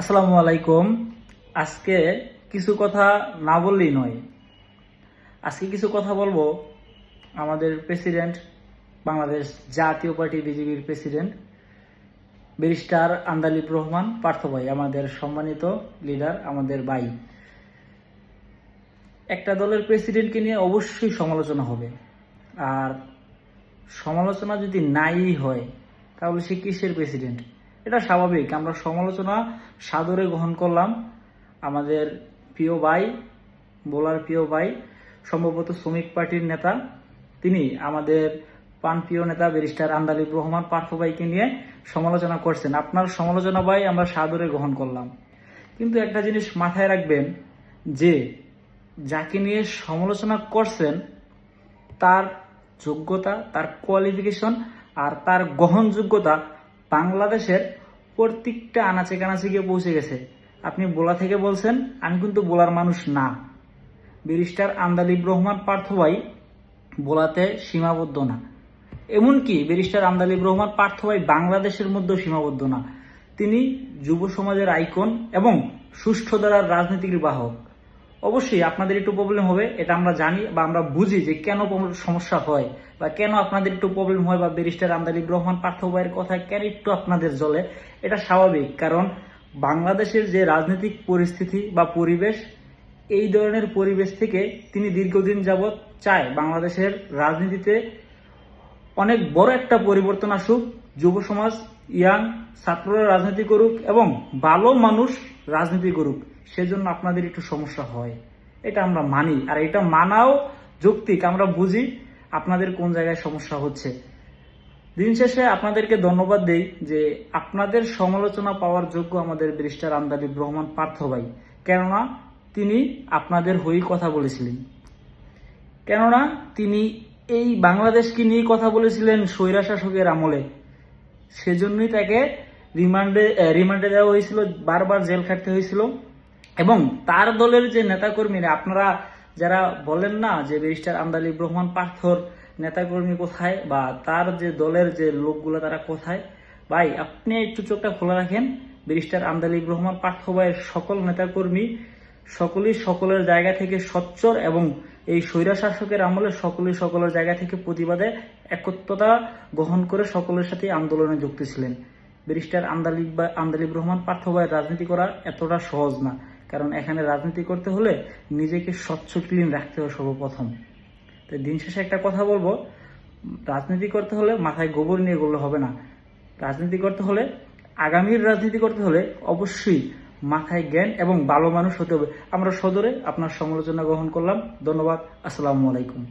আসসালামু আলাইকুম। আজকে কিছু কথা না বললেই নয়। আজকে কিছু কথা বলব আমাদের প্রেসিডেন্ট, বাংলাদেশ জাতীয় পার্টি বিজেপির প্রেসিডেন্ট, ব্যারিস্টার আন্দালিব রহমান, পার্থ ভাই, আমাদের সম্মানিত লিডার, আমাদের ভাই। একটা দলের প্রেসিডেন্টকে নিয়ে অবশ্যই সমালোচনা হবে। আর সমালোচনা যদি নাই হয়, তাহলে সে কিসের প্রেসিডেন্ট? এটা স্বাভাবিক। আমরা সমালোচনা সাদরে গ্রহণ করলাম। আমাদের প্রিয় ভাই, বোলার প্রিয় ভাই, সম্ভবত শ্রমিক পার্টির নেতা, তিনি আমাদের প্রাণপ্রিয় নেতা ব্যারিস্টার আন্দালিব রহমান পার্থ ভাইকে নিয়ে সমালোচনা করছেন। আপনার সমালোচনা ভাই আমরা সাদরে গ্রহণ করলাম। কিন্তু একটা জিনিস মাথায় রাখবেন, যে যাকে নিয়ে সমালোচনা করছেন, তার যোগ্যতা, তার কোয়ালিফিকেশন আর তার গ্রহণযোগ্যতা বাংলাদেশের প্রত্যেকটা আনাচে কানাচে গিয়ে পৌঁছে গেছে। আপনি বোলা থেকে বলছেন, আমি কিন্তু বোলার মানুষ না। ব্যারিস্টার আন্দালিব রহমান পার্থ ভাই বোলাতে সীমাবদ্ধ না। এমনকি ব্যারিস্টার আন্দালিব রহমান পার্থ ভাই বাংলাদেশের মধ্যেও সীমাবদ্ধ না। তিনি যুব সমাজের আইকন এবং সুষ্ঠু দ্বারার রাজনীতির বাহক। অবশ্যই আপনাদের একটু প্রবলেম হবে, এটা আমরা জানি বা আমরা বুঝি যে কেন সমস্যা হয় বা কেন আপনাদের একটু প্রবলেম হয় বা ব্যারিস্টার আমদালিব রহমান পার্থ ভাইয়ের কথা কেন একটু আপনাদের জলে এটা স্বাভাবিক। কারণ বাংলাদেশের যে রাজনৈতিক পরিস্থিতি বা পরিবেশ, এই ধরনের পরিবেশ থেকে তিনি দীর্ঘদিন যাবৎ চায় বাংলাদেশের রাজনীতিতে অনেক বড় একটা পরিবর্তন আসুক, যুব সমাজ, ইয়াং ছাত্ররা রাজনীতি করুক এবং ভালো মানুষ রাজনীতি করুক, সেজন্য আপনাদের একটু সমস্যা হয়। এটা আমরা মানি, আর এটা মানাও যৌক্তিক, আমরা বুঝি আপনাদের কোন জায়গায় সমস্যা হচ্ছে। দিন শেষে আপনাদেরকে ধন্যবাদ দেই যে আপনাদের সমালোচনা পাওয়ার যোগ্য আমাদের ব্যারিস্টার আমদালিব রহমান পার্থ ভাই। কেননা, তিনি আপনাদের হয়েই কথা বলেছিলেন। কেননা, তিনি এই বাংলাদেশকে নিয়ে কথা বলেছিলেন স্বৈরা শাসকের আমলে। সেজন্যই তাকে রিমান্ডে রিমান্ডে দেওয়া হয়েছিল, বারবার জেল খাটতে হয়েছিল। এবং তার দলের যে নেতাকর্মীরা, আপনারা যারা বলেন না যে ব্যারিস্টার আমদালিব রহমান পার্থর নেতাকর্মী কোথায় বা তার যে দলের যে লোকগুলো তারা কোথায়, ভাই, আপনি একটু চোখটা খোলা রাখেন। ব্যারিস্টার আমদালিব রহমান পার্থ ভাইয়ের সকল নেতাকর্মী সকলেই সকলের জায়গা থেকে সচ্চর এবং এই স্বৈরা শাসকের আমলে সকলেই সকলের জায়গা থেকে প্রতিবাদে একত্রতা গ্রহণ করে সকলের সাথে আন্দোলনে যুক্ত ছিলেন। ব্যারিস্টার আন্দালিব বা আন্দালিব রহমান পার্থ ভাইয়ের রাজনীতি করা এতটা সহজ না। কারণ এখানে রাজনীতি করতে হলে নিজেকে স্বচ্ছ, ক্লিন রাখতে হবে সর্বপ্রথম। তো দিন শেষে একটা কথা বলব। রাজনীতি করতে হলে মাথায় গোবর নিয়ে গড়লে হবে না। রাজনীতি করতে হলে, আগামীর রাজনীতি করতে হলে অবশ্যই মাথায় জ্ঞান এবং ভালো মানুষ হতে হবে। আমরা সদরে আপনার সমালোচনা গ্রহণ করলাম। ধন্যবাদ। আসসালামু আলাইকুম।